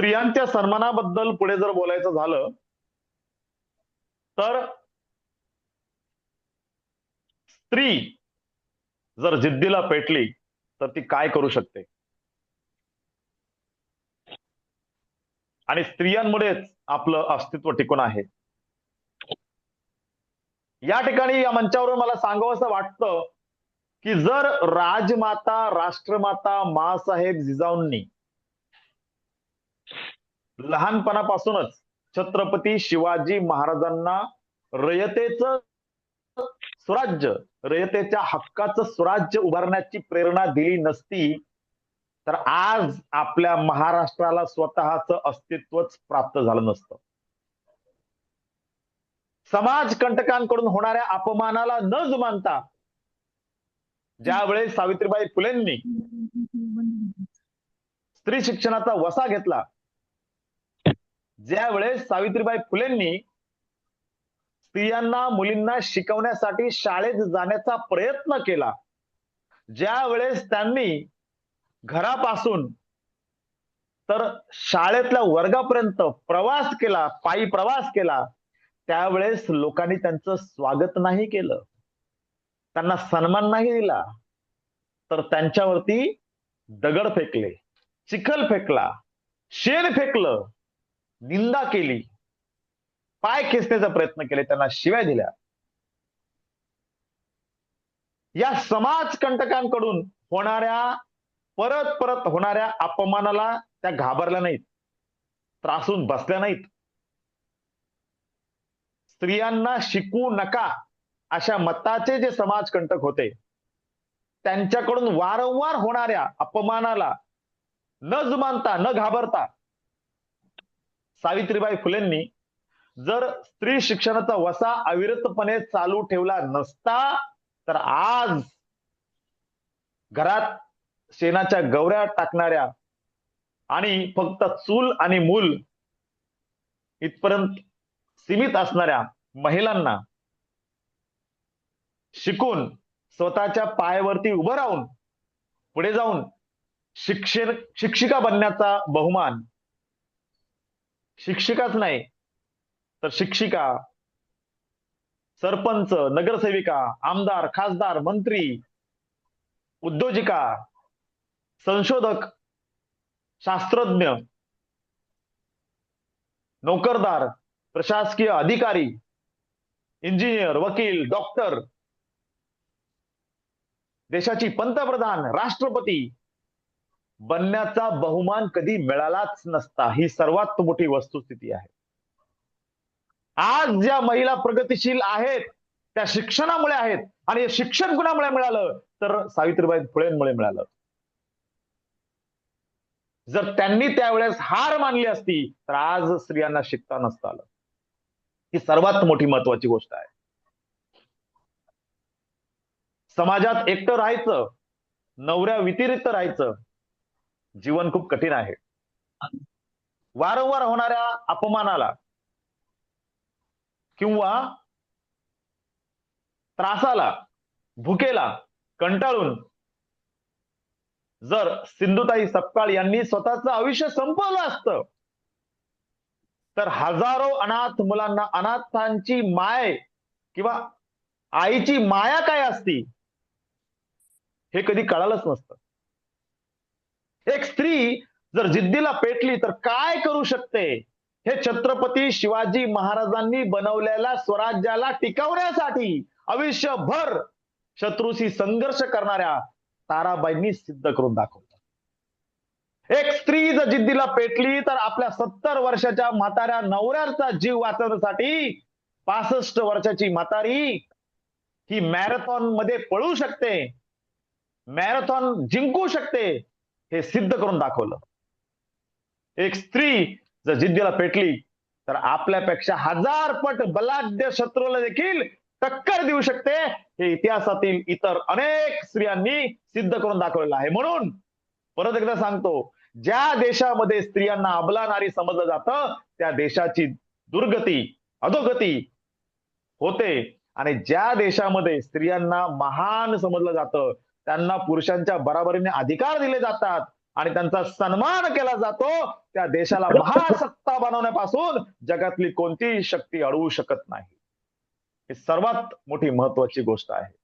स्त्रियांच्या सन्मानाबद्दल पुढे जर बोलायचं झालं तर स्त्री जर जिद्दीला पेटली तर ती काय करू शकते? आणि स्त्रियांमुळेच आपलं अस्तित्व टिकून आहे. या ठिकाणी या मंचावरून मला सांगावं असं वाटतं की जर राजमाता राष्ट्रमाता मासाहेब जिजाऊंनी लहानपणापासूनच छत्रपती शिवाजी महाराजांना रयतेच स्वराज्य रयतेच्या हक्काचं स्वराज्य उभारण्याची प्रेरणा दिली नसती तर आज आपल्या महाराष्ट्राला स्वतःच अस्तित्वच प्राप्त झालं नसतं. समाज कंटकांकडून होणाऱ्या अपमानाला न जुमानता ज्यावेळेस सावित्रीबाई फुलेंनी स्त्री शिक्षणाचा वसा घेतला ज्या वेळेस सावित्रीबाई फुलेंनी स्त्रियांना मुलींना शिकवण्यासाठी शाळेत जाण्याचा प्रयत्न केला ज्या वेळेस त्यांनी घरापासून तर शाळेतल्या वर्गापर्यंत प्रवास केला पायी प्रवास केला त्यावेळेस लोकांनी त्यांचं स्वागत नाही केलं. त्यांना सन्मान नाही दिला. तर त्यांच्यावरती दगड फेकले चिखल फेकला शेण फेकलं. निंदा केली. पाय खेचण्याचा प्रयत्न केले त्यांना शिव्या दिल्या. या समाज कंटकांकडून होणाऱ्या परत परत होणाऱ्या अपमानाला त्या घाबरल्या नाहीत. त्रासून बसल्या नाहीत. स्त्रियांना शिकू नका अशा मताचे जे समाज कंटक होते त्यांच्याकडून वारंवार होणाऱ्या अपमानाला न जुमानता न घाबरता सावित्रीबाई फुलेंनी जर स्त्री शिक्षणाचा वसा अविरतपणे चालू ठेवला नसता तर आज घरात शेणाच्या गवऱ्या टाकणाऱ्या आणि फक्त चूल आणि मूल इथपर्यंत सीमित असणाऱ्या महिलांना शिकून स्वतःच्या पायावरती उभं राहून पुढे जाऊन शिक्षण शिक्षिका बनण्याचा बहुमान शिक्षिकाच नाही तर शिक्षिका सरपंच नगरसेविका आमदार खासदार मंत्री उद्योजिका संशोधक शास्त्रज्ञ नोकरदार प्रशासकीय अधिकारी इंजिनियर वकील डॉक्टर देशाची पंतप्रधान राष्ट्रपती बनण्याचा बहुमान कधी मिळालाच नसता. ही सर्वात मोठी वस्तुस्थिती आहे. आज ज्या महिला प्रगतीशील आहेत त्या शिक्षणामुळे आहेत आणि शिक्षण कुणामुळे मिळालं तर सावित्रीबाई फुलेंमुळे मिळालं. जर त्यांनी त्यावेळेस हार मानली असती तर आज स्त्रियांना शिकता नसतं आलं ही सर्वात मोठी महत्वाची गोष्ट आहे. समाजात एकटं राहायचं नवऱ्या व्यतिरिक्त राहायचं जीवन खूप कठीण आहे. वारंवार होणाऱ्या अपमानाला किंवा त्रासाला भुकेला कंटाळून जर सिंधुताई सपकाळ यांनी स्वतःचं आयुष्य संपवलं असतं तर हजारो अनाथ मुलांना अनाथांची माय किंवा आईची माया काय असती हे कधी कळालंच नसतं. एक स्त्री जर जिद्दीला पेटली तर काय करू शकते? हे छत्रपती शिवाजी महाराजांनी बनवलेल्या स्वराज्याला टिकवण्यासाठी आयुष्यभर शत्रूशी संघर्ष करणाऱ्या ताराबाईंनी सिद्ध करून दाखवलं. एक स्त्री जर जिद्दीला पेटली तर आपल्या सत्तर वर्षाच्या म्हाताऱ्या नवऱ्याचा जीव वाचवण्यासाठी पासष्ट वर्षाची म्हातारी ही मॅरेथॉनमध्ये पळू शकते. मॅरेथॉन जिंकू शकते. हे सिद्ध करून दाखवलं. एक स्त्री जर जिद्दीला पेटली तर आपल्यापेक्षा हजार पट बलाढ्य शत्रूला देखील टक्कर देऊ शकते. हे इतिहासातील इतर अनेक स्त्रियांनी सिद्ध करून दाखवलेलं आहे. म्हणून परत एकदा सांगतो ज्या देशामध्ये स्त्रियांना अबलानारी समजलं जातं त्या देशाची दुर्गती अधोगती होते. आणि ज्या देशामध्ये स्त्रियांना महान समजलं जातं त्यांना पुरुषांच्या बराबरीने अधिकार दिले जातात आणि त्यांचा सन्मान केला जातो. त्या देशाला महासत्ता बनवण्यापासून जगातली कोणतीही शक्ती अडवू शकत नाही. ही सर्वात मोठी महत्वाची गोष्ट आहे.